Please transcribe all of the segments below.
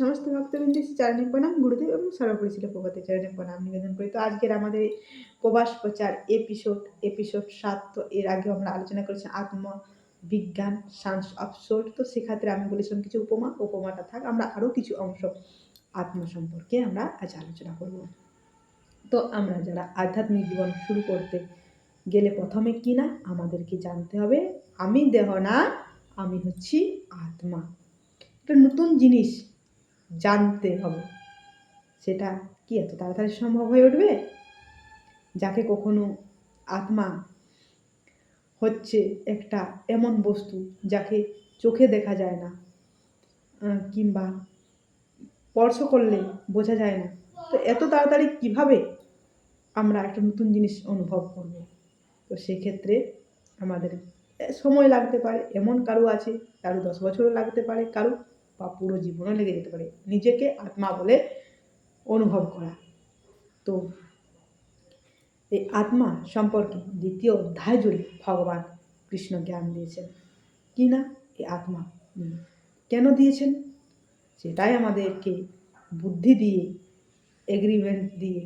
সমস্ত ভক্তবৃন্দ চারণে প্রণাম, গুরুদেব এবং সর্বোপরি ছিল প্রভাতে চারণে প্রণাম নিবেদন করি। তো আজকের আমাদের প্রবাস প্রচার এপিসোড এপিসোড সাত, তো এর আগে আমরা আলোচনা করেছি আত্ম বিজ্ঞান সায়েন্স অফসোড তো সেক্ষেত্রে আমি বলেছিলাম কিছু উপমা, উপমাটা থাক, আমরা আরও কিছু অংশ আত্ম সম্পর্কে আমরা আজ আলোচনা করব। তো আমরা যারা আধ্যাত্মিক জীবন শুরু করতে গেলে প্রথমে কি না, আমাদেরকে জানতে হবে, আমি দেহ না, আমি হচ্ছি আত্মা। একটা নতুন জিনিস জানতে হবে। সেটা কি এত তাড়াতাড়ি সম্ভব হয়ে উঠবে? যাকে কখনো আত্মা হচ্ছে একটা এমন বস্তু যাকে চোখে দেখা যায় না কিংবা স্পর্শ করলে বোঝা যায় না। তো এত তাড়াতাড়ি কীভাবে আমরা একটা নতুন জিনিস অনুভব করব? তো সেক্ষেত্রে আমাদের সময় লাগতে পারে, এমন কারও আছে, কারও দশ বছরও লাগতে পারে, কারও বা পুরো জীবনও লেগে যেতে পারে। নিজেকে আত্মা বলে অনুভব করা। তো এই আত্মা সম্পর্কে দ্বিতীয় অধ্যায় জুড়ে ভগবান কৃষ্ণ জ্ঞান দিয়েছেন। কি না? এই আত্মা কেন দিয়েছেন? সেটাই আমাদেরকে বুদ্ধি দিয়ে এগ্রিমেন্ট দিয়ে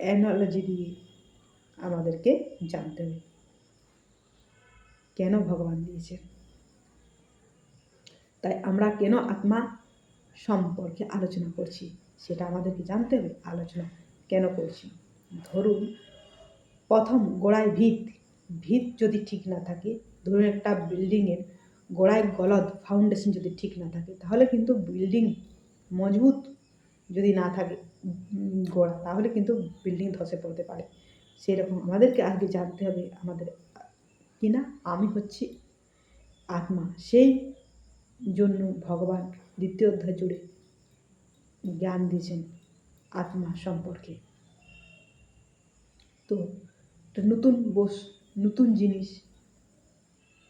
অ্যানালজি দিয়ে আমাদেরকে জানতে হবে। কেন ভগবান দিয়েছেন? তাই আমরা কেন আত্মা সম্পর্কে আলোচনা করছি? সেটা আমাদেরকে জানতে হবে, আলোচনা কেন করছি? ধরুন, প্রথম গোড়ায় ভিত। ভিত যদি ঠিক না থাকে, ধরুন একটা বিল্ডিংয়ের গোড়ায় গলদ ফাউন্ডেশন যদি ঠিক না থাকে, তাহলে কিন্তু বিল্ডিং মজবুত যদি না থাকে গোড়া, তাহলে কিন্তু বিল্ডিং ধসে পড়তে পারে। সেই রকম আমাদেরকে আগে জানতে হবে, আমাদের কি না আমি হচ্ছি আত্মা। সেই জন্য ভগবান দ্বিতীয় অধ্যায় জুড়ে জ্ঞান দিয়েছেন আত্মা সম্পর্কে। তো একটা নতুন বস, নতুন জিনিস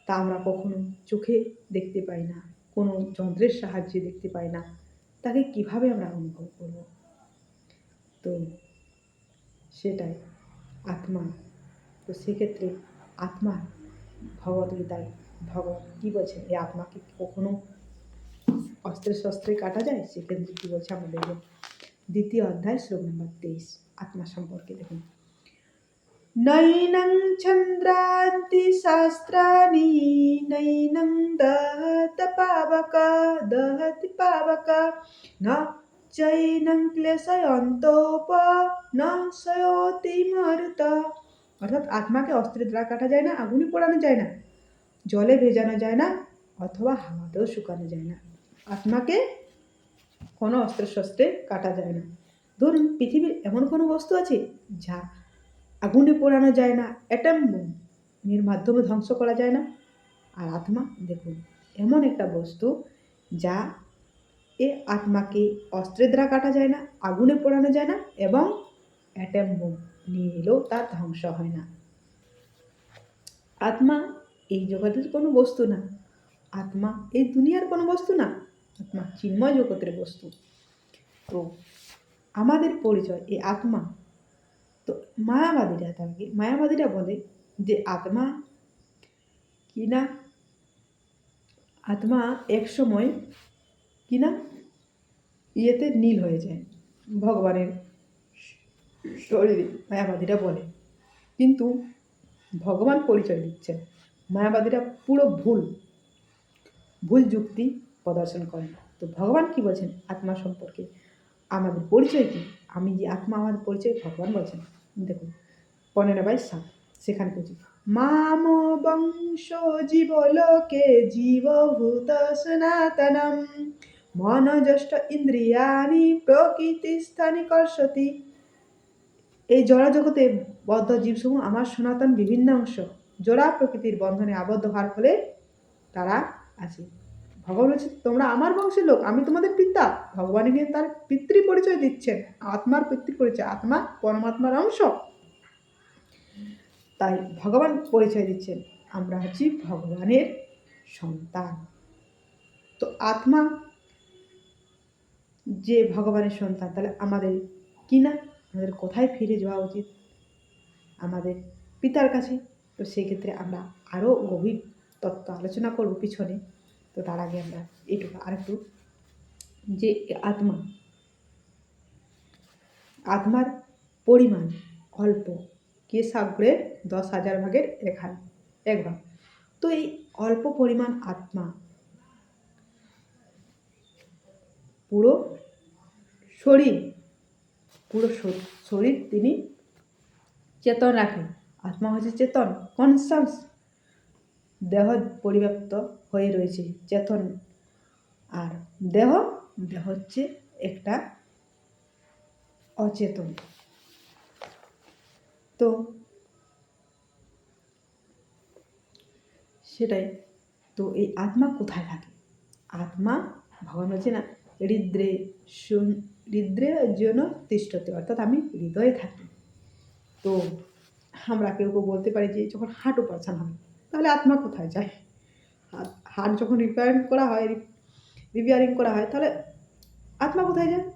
তা আমরা কখনো চোখে দেখতে পাই না, কোনো যন্ত্রের সাহায্যে দেখতে পাই না, তাকে কীভাবে আমরা অনুভব করব? তো সেটাই আত্মা। তো সেক্ষেত্রে আত্মা ভগবদ্গীতায় ভগবান কী বলছেন? এই আত্মাকে কখনো অস্ত্রে শস্ত্রে কাটা যায়? সেক্ষেত্রে কী বলছে আমরা দেখব দ্বিতীয় অধ্যায়, শ্লোক নম্বর তেইশ, আত্মা সম্পর্কে দেখুন। নৈনং চন্দ্রান্তি শাস্ত্রাণি, নৈনং দহত পাবক, দহতি পাবক। ন চৈনং ক্লেশয়ন্তোপ, ন সয়তি মরুত অর্থাৎ আত্মাকে অস্ত্রের দ্বারা কাটা যায় না, আগুনে পোড়ানো যায় না। জলে ভেজানো যায় না অথবা হাওয়াতেও শুকানো যায় না। আত্মাকে কোনো অস্ত্র শস্ত্রে কাটা যায় না। ধরুন, পৃথিবীর এমন কোনো বস্তু আছে যা আগুনে পোড়ানো যায় না, অ্যাটম এর মাধ্যমে ধ্বংস করা যায় না। আর আত্মা, দেখুন, এমন একটা বস্তু যা এ আত্মাকে অস্ত্রের দ্বারা কাটা যায় না, আগুনে পোড়ানো যায় না এবং অ্যাটম বোম নিয়ে এলেও তার ধ্বংস হয় না। আত্মা এই জগতের কোনো বস্তু না। আত্মা এই দুনিয়ার কোনো বস্তু না। আত্মা চিন্ময় জগতের বস্তু। তো আমাদের পরিচয় এই আত্মা। তো মায়াবাদীরা তাকে মায়াবাদীরা বলে যে আত্মা কি না? আত্মা এক সময় কি না? ইয়েতে নীল হয়ে যায়। ভগবানের শরীরে মায়াবাদীরা বলে। কিন্তু ভগবান পরিচয় দিচ্ছেন। মায়াবাদীরা পুরো ভুল ভুল যুক্তি প্রদর্শন করেন তো ভগবান কি বলছেন? আত্মা সম্পর্কে। আমাদের পরিচয় কি? আমি যে আত্মা, আমাদের পরিচয় ভগবান বলছেন। দেখুন, পনেরো বাই সাত, সেখানে বলছি, মাম বংশ জীবলোকে জীবভূত সনাতনম, মনজষ্ট ইন্দ্রিয়ানি প্রকৃতিস্থানি কর্ষতি। এই জড় জগতে বদ্ধ জীবসমূহ আমার সনাতন বিভিন্ন অংশ। জোড়া প্রকৃতির বন্ধনে আবদ্ধ হওয়ার ফলে তারা আছে। ভগবান বলছে, তোমরা আমার বংশের লোক, আমি তোমাদের পিতা। ভগবান গিয়ে তার পিতৃ পরিচয় দিচ্ছেন, আত্মার পিতৃ পরিচয় আত্মা পরমাত্মার অংশ। তাই ভগবান পরিচয় দিচ্ছেন, আমরা হচ্ছি ভগবানের সন্তান। তো আত্মা যে ভগবানের সন্তান, তাহলে আমাদের কি না? আমাদের কোথায় ফিরে যাওয়া উচিত? আমাদের পিতার কাছে তো সেক্ষেত্রে আমরা আরও গভীর তত্ত্ব আলোচনা করব পিছনে। তো তার আগে আমরা এইটুকু আরেকটু যে আত্মা, আত্মার পরিমাণ অল্প কে সাগরের দশ হাজার ভাগের এক এক ভাগ। তো এই অল্প পরিমাণ আত্মা পুরো শরীর পুরো শরীর তিনি চেতন রাখেন আত্মা হচ্ছে চেতন কনসাস দেহ পরিব্যাপ্ত হয়ে রয়েছে চেতন। আর দেহ দেহ হচ্ছে একটা অচেতন। তো সেটাই, তো এই আত্মা কোথায় থাকে? আত্মা, ভগবান বলছে না হৃদ্রে শুন- হৃদ্রে জন্য তিষ্ঠতে অর্থাৎ আমি হৃদয়ে থাকি। তো আমরা কেউ কেউ বলতে পারি যে যখন হার্ট অপারেশন হবে তাহলে আত্মা কোথায় যায়? হার্ট যখন রিপেয়ারিং করা হয় রিপেয়ারিং করা হয়, তাহলে আত্মা কোথায় যায়?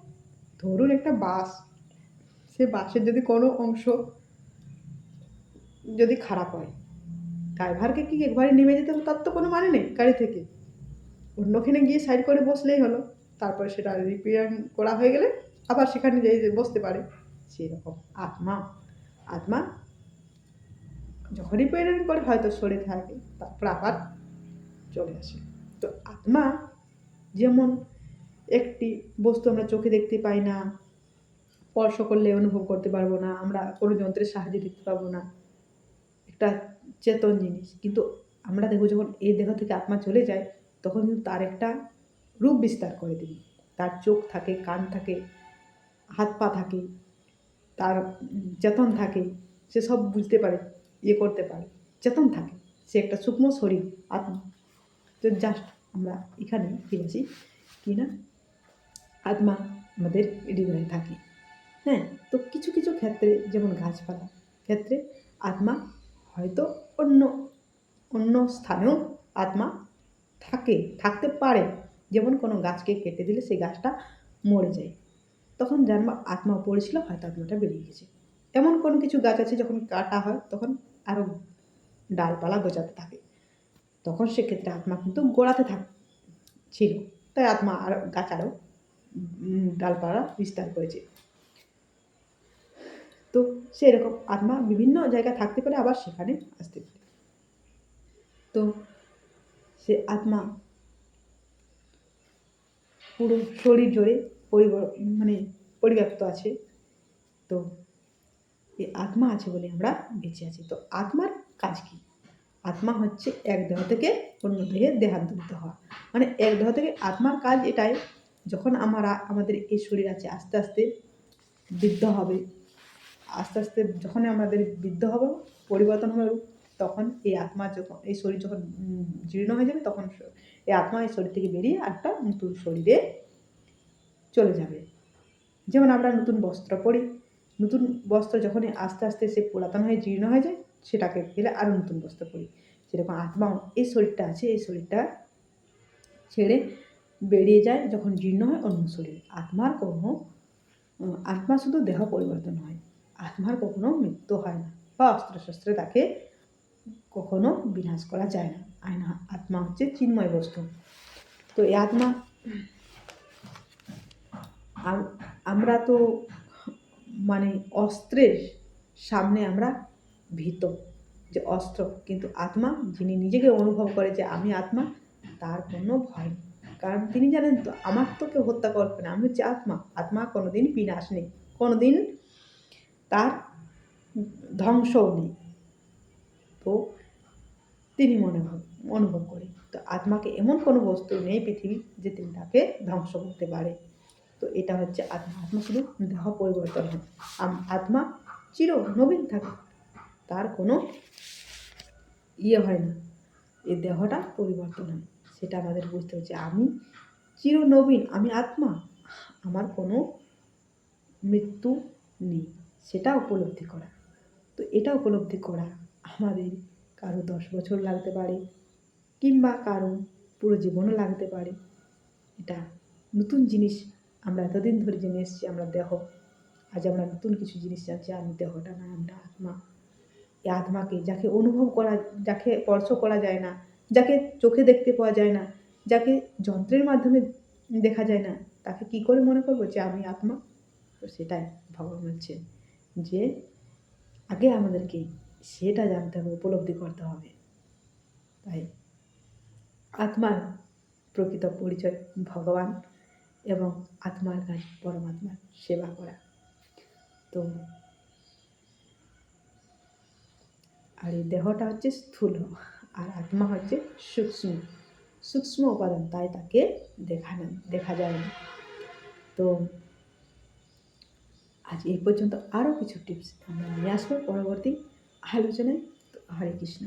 ধরুন একটা বাস, সে বাসের যদি কোনো অংশ যদি খারাপ হয় ড্রাইভারকে কি একবারে নেমে যেতে তার তো কোনো মানে নেই গাড়ি থেকে। অন্যখানে গিয়ে সাইড করে বসলেই হলো। তারপরে সেটা রিপেয়ার করা হয়ে গেলে আবার সেখানে যেয়ে বসতে পারে। সেরকম আত্মা। আত্মা যখন রিপেয়ারিং করে, হয়তো সরে থাকে, তারপর আবার চলে আসে। তো আত্মা যেমন একটি বস্তু আমরা চোখে দেখতে পাই না, স্পর্শ করলে অনুভব করতে পারব না, আমরা কোনো যন্ত্রের সাহায্যে দেখতে পাবো না, একটা চেতন জিনিস। কিন্তু আমরা দেখব যখন এই দেহ থেকে আত্মা চলে যায়, তখন কিন্তু তার একটা রূপ বিস্তার করে দিই তার চোখ থাকে, কান থাকে, হাত পা থাকে, তার চেতন থাকে, সে সব বুঝতে পারে। ইয়ে করতে পারে। চেতন থাকে। সে একটা সূক্ষ্ম শরীর, আত্মা। তো জাস্ট আমরা এখানে আসি কি না? আত্মা আমাদের হৃদয়ে থাকে। হ্যাঁ তো কিছু কিছু ক্ষেত্রে যেমন গাছপালা ক্ষেত্রে আত্মা হয়তো অন্য অন্য স্থানেও আত্মা থাকে, থাকতে পারে। যেমন কোনো গাছকে কেটে দিলে সেই গাছটা মরে যায়। তখন জানব আত্মা পড়েছিল হয়তো আত্মাটা বেরিয়ে গেছে। এমন কোনো কিছু গাছ আছে যখন কাটা হয়, তখন আরও ডালপালা গোছাতে থাকে। তখন সেক্ষেত্রে আত্মা কিন্তু গোড়াতে থাক, ছিল। তাই আত্মা আর গাছ আরও ডালপালা বিস্তার করেছে। তো সেরকম আত্মা বিভিন্ন জায়গায় থাকতে পারে, আবার সেখানে আসতে পারে। তো সে আত্মা পুরো শরীর জুড়ে পরিব মানে পরিব্যাপ্ত আছে। তো এই আত্মা আছে বলে আমরা বেঁচে আছি। তো আত্মার কাজ কি? আত্মা হচ্ছে এক দেহ থেকে অন্য দেহে দেহান্তরিত হওয়া। মানে এক দেহ থেকে আত্মার কাজ এটাই, যখন আমরা আমাদের এই শরীর আছে আস্তে আস্তে বৃদ্ধ হবে, আস্তে আস্তে যখন আমাদের বৃদ্ধ হবে, পরিবর্তন হবে, তখন এই আত্মা যখন, এই শরীর যখন জীর্ণ হয়ে যাবে, তখন এই আত্মা এই শরীর থেকে বেরিয়ে একটা নতুন শরীরে চলে যাবে। যেমন আমরা নতুন বস্ত্র পরি নতুন বস্ত্র যখন আস্তে আস্তে সে পুরাতন হয়ে জীর্ণ হয়ে যায়, সেটাকে ফেলে আরও নতুন বস্ত্র পরি। সেরকম আত্মা, এই শরীরটা আছে, এই শরীরটা ছেড়ে বেরিয়ে যায় যখন জীর্ণ হয় অন্য শরীর। আত্মার কোনো, আত্মা শুধু দেহ পরিবর্তন হয়, আত্মার কখনো মৃত্যু হয় না বা অস্ত্র শস্ত্রে তাকে কখনো বিনাশ করা যায় না। আয়না, আত্মা হচ্ছে চিন্ময় বস্তু। তো এই আত্মা আমরা তো মানে অস্ত্রের সামনে আমরা ভীত, যে অস্ত্র। কিন্তু আত্মা, যিনি নিজেকে অনুভব করে যে আমি আত্মা, তার কোনো ভয় নেই। কারণ তিনি জানেন তো, আমার তো কেউ হত্যা করবে না, আমি হচ্ছে আত্মা। আত্মা কোনোদিন বিনাশ নেই, কোনোদিন তার ধ্বংসও নেই। তো তিনি মনে ভাব, অনুভব করে তো আত্মাকে এমন কোনো বস্তু নেই পৃথিবী যে তিনি তাকে ধ্বংস করতে পারে। তো এটা হচ্ছে আত্মা। আত্মা শুধু দেহ পরিবর্তন হয়। আত্মা চির নবীন থাকে। তার কোনো ইয়ে হয় না। এই দেহটা পরিবর্তন হয়। সেটা আমাদের বুঝতে হচ্ছে। আমি চির নবীন, আমি আত্মা। আমার কোনো মৃত্যু নেই। সেটা উপলব্ধি করা। তো এটা উপলব্ধি করা আমাদের কারও দশ বছর লাগতে পারে কিংবা কারও পুরো জীবনও লাগতে পারে। এটা নতুন জিনিস আমরা এতদিন ধরে জেনে এসেছি আমরা দেহ। আজ আমরা নতুন কিছু জিনিস জানছি, আমি দেহটা না, আমরা আত্মা। এই আত্মাকে যাকে অনুভব করা, যাকে স্পর্শ করা যায় না, যাকে চোখে দেখতে পাওয়া যায় না, যাকে যন্ত্রের মাধ্যমে দেখা যায় না, তাকে কি করে মনে করব যে আমি আত্মা? তো সেটাই ভগবান বলছে যে আগে আমাদেরকে সেটা জানতে হবে, উপলব্ধি করতে হবে। তাই আত্মার প্রকৃত পরিচয় ভগবান এবং আত্মার কাজ পরমাত্মার সেবা করা। তো আর এই দেহটা হচ্ছে স্থূল আর আত্মা হচ্ছে সূক্ষ্ম। সূক্ষ্ম উপাদান, তাই তাকে দেখা না দেখা যায় না। তো আজ এই পর্যন্ত আরও কিছু টিপস আমরা নিয়ে আসব পরবর্তী আলোচনায়। হরে কৃষ্ণ।